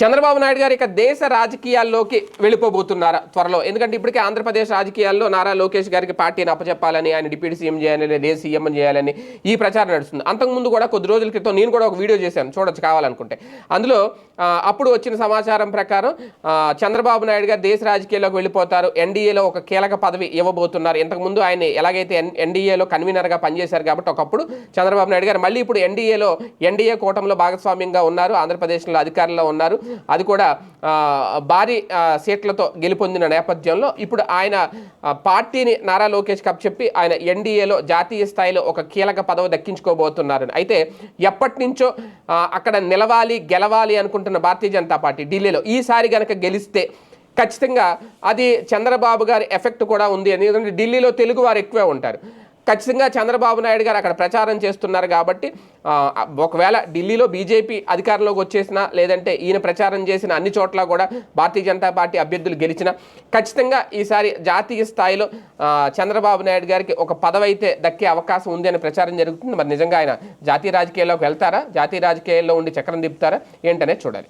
చంద్రబాబు నాయుడు గారు ఇక దేశ రాజకీయాల్లోకి వెళ్ళిపోబోతున్నారా త్వరలో? ఎందుకంటే ఇప్పటికే ఆంధ్రప్రదేశ్ రాజకీయాల్లో నారా లోకేష్ గారికి పార్టీని అప్పచెప్పాలని ఆయన డిప్యూటీ సీఎం చేయాలని లేదా సీఎం చేయాలని ఈ ప్రచారం నడుస్తుంది. అంతకుముందు కూడా కొద్ది రోజుల క్రితం నేను కూడా ఒక వీడియో చేశాను చూడొచ్చు కావాలనుకుంటే. అందులో అప్పుడు వచ్చిన సమాచారం ప్రకారం చంద్రబాబు నాయుడు గారు దేశ రాజకీయాల్లోకి వెళ్ళిపోతారు. ఎన్డీఏలో ఒక కీలక పదవి ఇవ్వబోతున్నారు. ఇంతకుముందు ఆయన ఎలాగైతే ఎన్ ఎన్డీఏలో కన్వీనర్గా పనిచేశారు కాబట్టి ఒకప్పుడు చంద్రబాబు నాయుడు గారు మళ్ళీ ఇప్పుడు ఎన్డీఏలో ఎన్డీఏ కూటమిలో భాగస్వామ్యంగా ఉన్నారు ఆంధ్రప్రదేశ్లో అధికారంలో ఉన్నారు. అది కూడా భారీ సీట్లతో గెలుపొందిన నేపథ్యంలో ఇప్పుడు ఆయన పార్టీని నారా లోకేష్ కప్ చెప్పి ఆయన ఎన్డీఏలో జాతీయ స్థాయిలో ఒక కీలక పదవి దక్కించుకోబోతున్నారు అయితే ఎప్పటి నుంచో అక్కడ నిలవాలి గెలవాలి అనుకుంటున్న భారతీయ జనతా పార్టీ ఢిల్లీలో ఈసారి గనక గెలిస్తే ఖచ్చితంగా అది చంద్రబాబు గారి ఎఫెక్ట్ కూడా ఉంది. అని ఎందుకంటే ఢిల్లీలో తెలుగు వారు ఎక్కువే ఉంటారు. ఖచ్చితంగా చంద్రబాబు నాయుడు గారు అక్కడ ప్రచారం చేస్తున్నారు కాబట్టి ఒకవేళ ఢిల్లీలో బీజేపీ అధికారంలోకి వచ్చేసినా లేదంటే ఈయన ప్రచారం చేసిన అన్ని చోట్ల కూడా భారతీయ జనతా పార్టీ అభ్యర్థులు గెలిచినా ఖచ్చితంగా ఈసారి జాతీయ స్థాయిలో చంద్రబాబు నాయుడు గారికి ఒక పదవి అయితే దక్కే అవకాశం ఉంది అని ప్రచారం జరుగుతుంది. మరి నిజంగా ఆయన జాతీయ రాజకీయాల్లోకి వెళ్తారా? జాతీయ రాజకీయాల్లో ఉండి చక్రం తిప్పుతారా? ఏంటనేది చూడాలి.